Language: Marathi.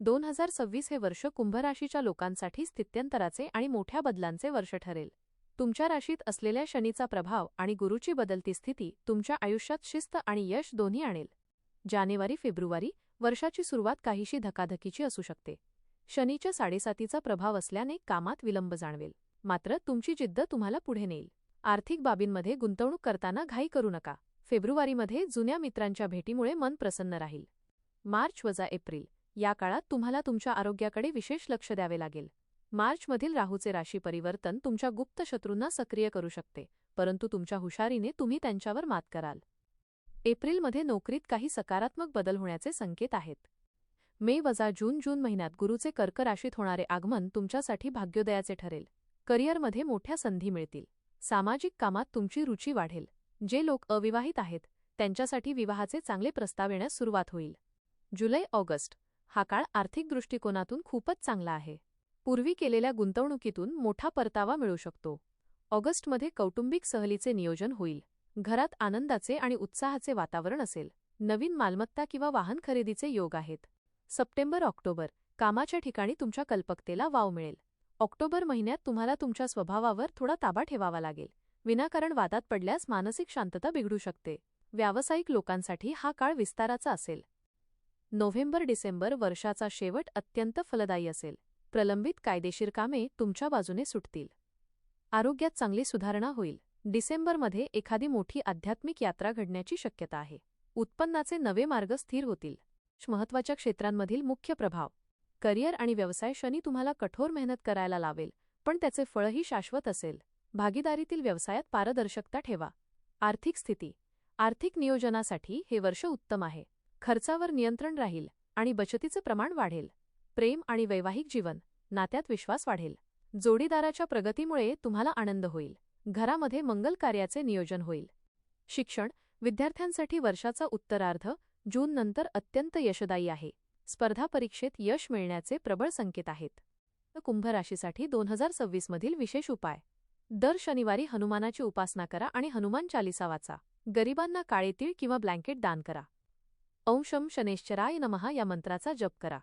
दोन हजार सव्वीस हे वर्ष कुंभराशीच्या लोकांसाठी स्थित्यंतराचे आणि मोठ्या बदलांचे वर्ष ठरेल. तुमच्या राशीत असलेल्या शनीचा प्रभाव आणि गुरुची बदलती स्थिती तुमच्या आयुष्यात शिस्त आणि यश दोन्ही आणेल. जानेवारी फेब्रुवारी वर्षाची सुरुवात काहीशी धकाधकीची असू शकते. शनीच्या साडेसातीचा प्रभाव असल्याने कामात विलंब जाणवेल. मात्र तुमची जिद्द तुम्हाला पुढे नेईल. आर्थिक बाबींमध्ये गुंतवणूक करताना घाई करू नका. फेब्रुवारीमध्ये जुन्या मित्रांच्या भेटीमुळे मन प्रसन्न राहील. मार्च वजा एप्रिल. या काळात तुम्हाला तुमच्या आरोग्याकडे विशेष लक्ष द्यावे लागेल. मार्चमधील राहूचे राशी परिवर्तन तुमच्या गुप्त शत्रूंना सक्रिय करू शकते परंतु तुमच्या हुशारीने तुम्ही त्यांच्यावर मात कराल. एप्रिलमध्ये नोकरीत काही सकारात्मक बदल होण्याचे संकेत आहेत. मे वजा जून जून महिन्यात गुरुचे कर्क राशीत होणारे आगमन तुमच्यासाठी भाग्योदयाचे ठरेल. करिअरमध्ये मोठ्या संधी मिळतील. सामाजिक कामात तुमची रुची वाढेल. जे लोक अविवाहित आहेत त्यांच्यासाठी विवाहाचे चांगले प्रस्ताव येण्यास सुरुवात होईल. जुलै ऑगस्ट हा काळ आर्थिक दृष्टिकोनातून खूपच चांगला आहे. पूर्वी केलेल्या गुंतवणुकीतून मोठा परतावा मिळू शकतो. ऑगस्टमध्ये कौटुंबिक सहलीचे नियोजन होईल. घरात आनंदाचे आणि उत्साहाचे वातावरण असेल. नवीन मालमत्ता किंवा वाहन खरेदीचे योग आहेत. September October. कामाच्या ठिकाणी तुमच्या कल्पकतेला वाव मिळेल. ऑक्टोबर महिन्यात तुम्हाला तुमच्या स्वभावावर थोडा ताबा ठेवावा लागेल. विनाकारण वादात पडल्यास मानसिक शांतता बिघडू शकते. व्यावसायिक लोकांसाठी हा काळ विस्ताराचा असेल. नोव्हेंबर डिसेंबर वर्षाचा शेवट अत्यंत फलदायी असेल. प्रलंबित कायदेशीर कामे तुमच्या बाजूने सुटतील. आरोग्यात चांगली सुधारणा होईल. डिसेंबरमध्ये एखादी मोठी आध्यात्मिक यात्रा घडण्याची शक्यता आहे. उत्पन्नाचे नवे मार्ग स्थिर होतील. महत्त्वाच्या क्षेत्रांमधील मुख्य प्रभाव. करिअर आणि व्यवसाय शनी तुम्हाला कठोर मेहनत करायला लावेल पण त्याचे फळही शाश्वत असेल. भागीदारीतील व्यवसायात पारदर्शकता ठेवा. आर्थिक स्थिती. आर्थिक नियोजनासाठी हे वर्ष उत्तम आहे. खर्चावर नियंत्रण राहील आणि बचतीचं प्रमाण वाढेल. प्रेम आणि वैवाहिक जीवन नात्यात विश्वास वाढेल. जोडीदाराच्या प्रगतीमुळे तुम्हाला आनंद होईल. घरामध्ये मंगल कार्याचे नियोजन होईल. शिक्षण विद्यार्थ्यांसाठी वर्षाचा उत्तरार्ध जून नंतर अत्यंत यशदायी आहे. स्पर्धा परीक्षेत यश मिळण्याचे प्रबळ संकेत आहेत. कुंभ राशीसाठी दोन हजार सव्वीसमधील विशेष उपाय. दर शनिवारी हनुमानाची उपासना करा आणि हनुमान चालिसा वाचा. गरिबांना काळे तीळ किंवा ब्लँकेट दान करा. ओम शम शनेश्चराय नमहा या मंत्राचा जप करा.